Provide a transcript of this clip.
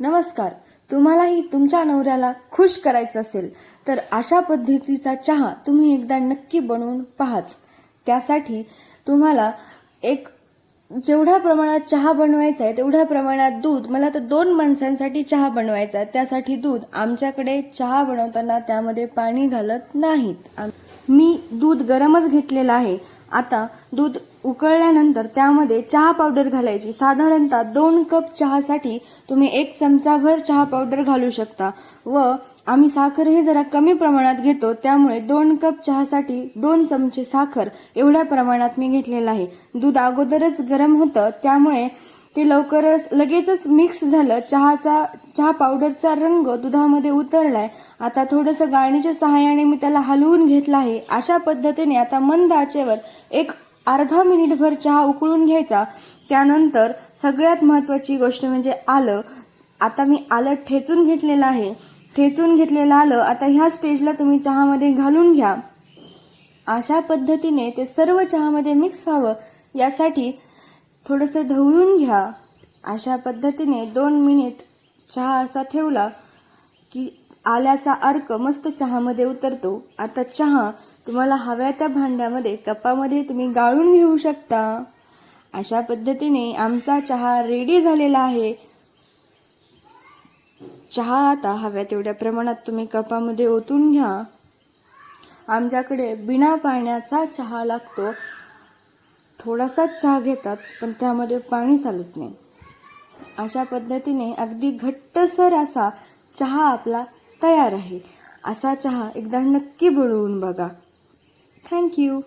नमस्कार. तुम्हालाही तुमच्या नवऱ्याला खुश करायचं असेल तर अशा पद्धतीचा चहा तुम्ही एकदा नक्की बनवून पाहाच. त्यासाठी तुम्हाला एक जेवढ्या प्रमाणात चहा बनवायचा आहे तेवढ्या प्रमाणात दूध मला तर दोन माणसांसाठी चहा बनवायचा आहे. त्यासाठी दूध आमच्याकडे चहा बनवताना त्यामध्ये पाणी घालत नाहीत. मी दूध गरमच घेतलेलं आहे आता दूध उकळल्यानंतर त्यामध्ये चहा पावडर घालायची. साधारणतः दोन कप चहासाठी तुम्ही एक चमचाभर चहा पावडर घालू शकता. व आम्ही साखर हे जरा कमी प्रमाणात घेतो त्यामुळे दोन कप चहासाठी दोन चमचे साखर एवढ्या प्रमाणात मी घेतलेला आहे. दूध अगोदरच गरम होतं त्यामुळे ते लवकरच लगेचच मिक्स झालं. चहाचा चहा पावडरचा रंग दुधामध्ये उतरलाय. आता थोडंसं गाळणीच्या सहाय्याने मी त्याला हलवून घेतलं आहे. अशा पद्धतीने आता मंद आचेवर एक अर्धा मिनिटभर चहा उकळून घ्यायचा. त्यानंतर सगळ्यात महत्त्वाची गोष्ट म्हणजे आलं. आता मी आलं ठेचून घेतलेलं आहे. ठेचून घेतलेलं आलं. आता ह्या स्टेजला तुम्ही चहामध्ये घालून घ्या. अशा पद्धतीने ते सर्व चहामध्ये मिक्स व्हावं. यासाठी थोडंसं ढवळून घ्या. अशा पद्धतीने दोन मिनिट चहा असा ठेवला की आल्याचा अर्क मस्त चहामध्ये उतरतो. आता चहा तुम्हाला हव्या त्या भांड्यामध्ये कपामध्ये तुम्ही गाळून घेऊ शकता. अशा पद्धतीने आमचा चहा रेडी झालेला आहे. चहा आता हव्या तेवढ्या प्रमाणात तुम्ही कपामध्ये ओतून घ्या. आमच्याकडे बिना पाण्याचा चहा लागतो. थोडासाच चहा घेतात पण त्यामध्ये पाणी चालत नाही. अशा पद्धतीने अगदी घट्टसर असा चहा आपला तयार आहे. असा चहा एकदा नक्की बनवून बघा. थँक्यू